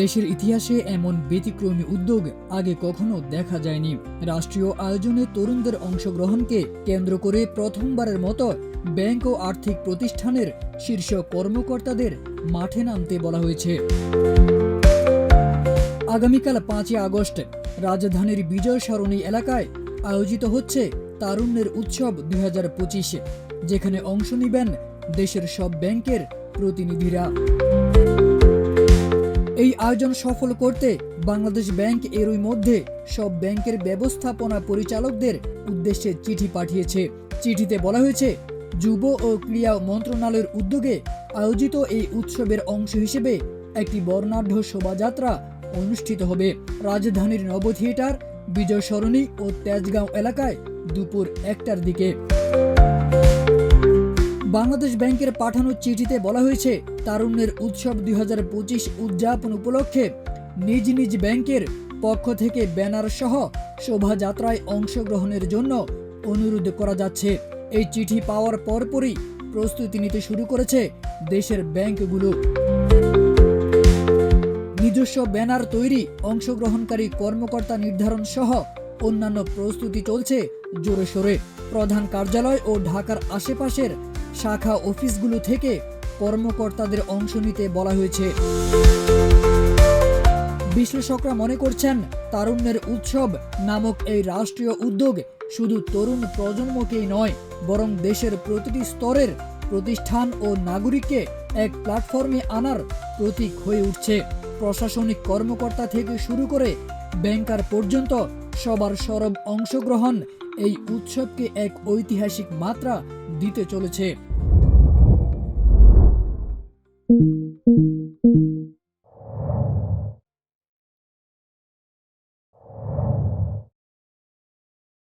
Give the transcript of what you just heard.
দেশের ইতিহাসে এমন ব্যতিক্রমী উদ্যোগ আগে কখনো দেখা যায়নি। রাষ্ট্রীয় আয়োজনে তরুণদের অংশগ্রহণকে কেন্দ্র করে প্রথমবারের মতো ব্যাংক ও আর্থিক প্রতিষ্ঠানের শীর্ষ কর্মকর্তাদের মাঠে নামতে বলা হয়েছে। আগামীকাল পাঁচই আগস্ট রাজধানীর বিজয় সরণী এলাকায় আয়োজিত হচ্ছে তারুণ্যের উৎসব দুই যেখানে অংশ নেবেন দেশের সব ব্যাংকের প্রতিনিধিরা। এই আয়োজন সফল করতে বাংলাদেশ ব্যাংক এরই মধ্যে সব ব্যাংকের ব্যবস্থাপনা পরিচালকদের উদ্দেশ্যে চিঠি পাঠিয়েছে। চিঠিতে বলা হয়েছে, যুব ও ক্রীড়া মন্ত্রণালয়ের উদ্যোগে আয়োজিত এই উৎসবের অংশ হিসেবে একটি বর্ণাঢ্য শোভাযাত্রা অনুষ্ঠিত হবে। রাজধানীর নব থিয়েটার বিজয় সরণী ও তেজগাঁও এলাকায় দুপুর একটার দিকে। বাংলাদেশ ব্যাংকের পাঠানো চিঠিতে বলা হয়েছে, তারুণ্যের উৎসব দু হাজার পঁচিশ উদযাপন উপলক্ষে নিজ নিজ ব্যাংকের পক্ষ থেকে ব্যানার সহ শোভাযাত্রায় অংশগ্রহণের জন্য অনুরোধ করা যাচ্ছে। এই চিঠি পাওয়ার পরপরই প্রস্তুতি নিতে শুরু করেছে দেশের ব্যাংকগুলো। নিজস্ব ব্যানার তৈরি, অংশগ্রহণকারী কর্মকর্তা নির্ধারণ সহ অন্যান্য প্রস্তুতি চলছে জোরে সোরে। প্রধান কার্যালয় ও ঢাকার আশেপাশের শাখা অফিসগুলো থেকে কর্মকর্তাদের অংশ নিতে বলা হয়েছে। বিশ্লেষকরা মনে করছেন, তারুণ্যের উৎসব নামক এই রাষ্ট্রীয় উদ্যোগ শুধু তরুণ প্রজন্মকেই নয়, বরং দেশের প্রতিটি স্তরের প্রতিষ্ঠান ও নাগরিককে এক প্ল্যাটফর্মে আনার প্রতীক হয়ে উঠছে। প্রশাসনিক কর্মকর্তা থেকে শুরু করে ব্যাংকার পর্যন্ত সবার সরব অংশগ্রহণ এই উৎসবকে এক ঐতিহাসিক মাত্রা দিতে চলেছে।